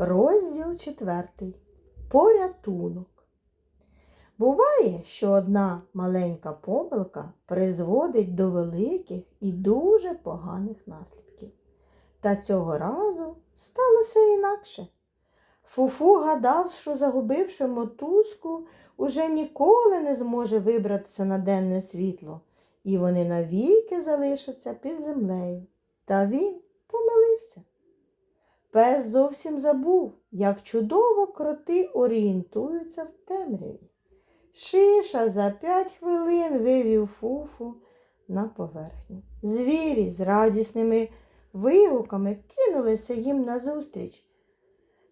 Розділ четвертий. Порятунок. Буває, що одна маленька помилка призводить до великих і дуже поганих наслідків. Та цього разу сталося інакше. Фуфу гадав, що загубивши мотузку, уже ніколи не зможе вибратися на денне світло, і вони навіки залишаться під землею. Та він помилився. Пес зовсім забув, як чудово кроти орієнтуються в темряві. Шиша за п'ять хвилин вивів фуфу на поверхню. Звірі з радісними вигуками кинулися їм назустріч.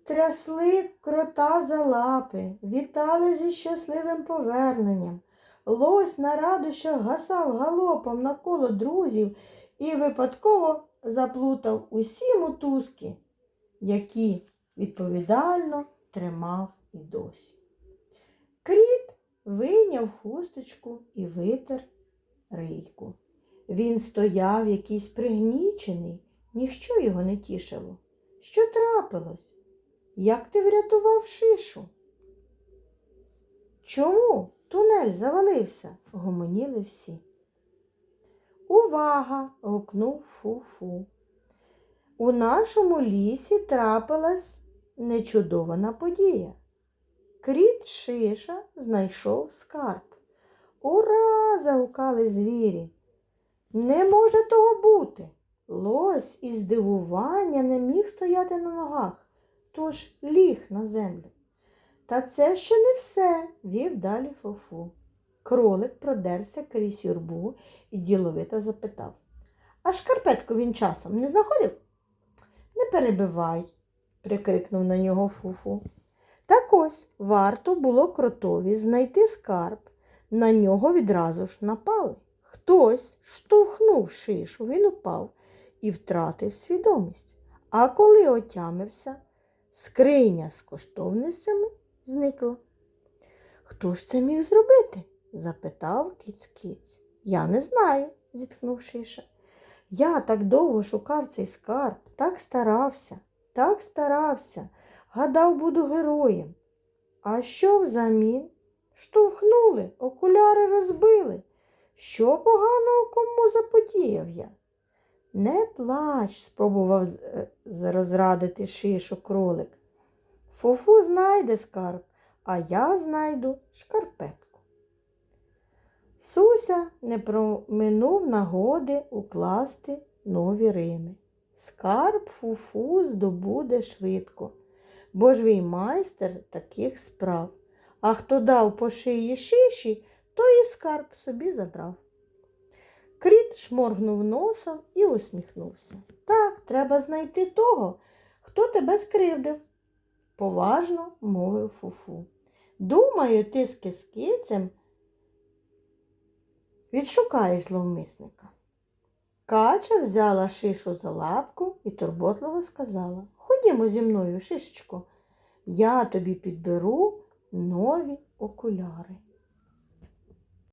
Трясли крота за лапи, вітали зі щасливим поверненням. Лось на радощах гасав галопом навколо друзів і випадково заплутав усі мотузки, які відповідально тримав і досі. Кріт вийняв хусточку і витер рийку. Він стояв якийсь пригнічений, ніщо його не тішило. Що трапилось? Як ти врятував шишу? Чому тунель завалився? гомоніли всі. Увага! гукнув Фу-Фу. У нашому лісі трапилась нечудована подія. Кріт Шиша знайшов скарб. Ура! загукали звірі. Не може того бути. Лось із здивування не міг стояти на ногах, тож ліг на землю. Та це ще не все, вів далі Фофу. Кролик продерся крізь юрбу і діловито запитав. А шкарпетку він часом не знаходив? Перебивай, прикрикнув на нього Фуфу. Так ось варто було кротові знайти скарб. На нього відразу ж напали. Хтось штовхнув шишу, він упав і втратив свідомість. А коли отямився, скриня з коштовностями зникла. Хто ж це міг зробити? запитав кіць-кіць. Я не знаю, зітхнув Шиша. Я так довго шукав цей скарб, так старався, так старався, гадав, буду героєм. А що взамін? Штовхнули, окуляри розбили. Що поганого кому заподіяв я? Не плач, спробував е, розрадити шишу кролик. Фофу знайде скарб, а я знайду шкарпетку. Суся не проминув нагоди укласти нові рими. Скарб фуфу здобуде швидко, бо ж він майстер таких справ. А хто дав по шиї шиші, той і скарб собі забрав. Кріт шморгнув носом і усміхнувся. Так, треба знайти того, хто тебе скривдив, поважно мовив Фуфу. Думаю, ти з кискицем відшукаєш зловмисника. Кача взяла шишу за лапку і турботливо сказала Ходімо зі мною, шишечко, я тобі підберу нові окуляри.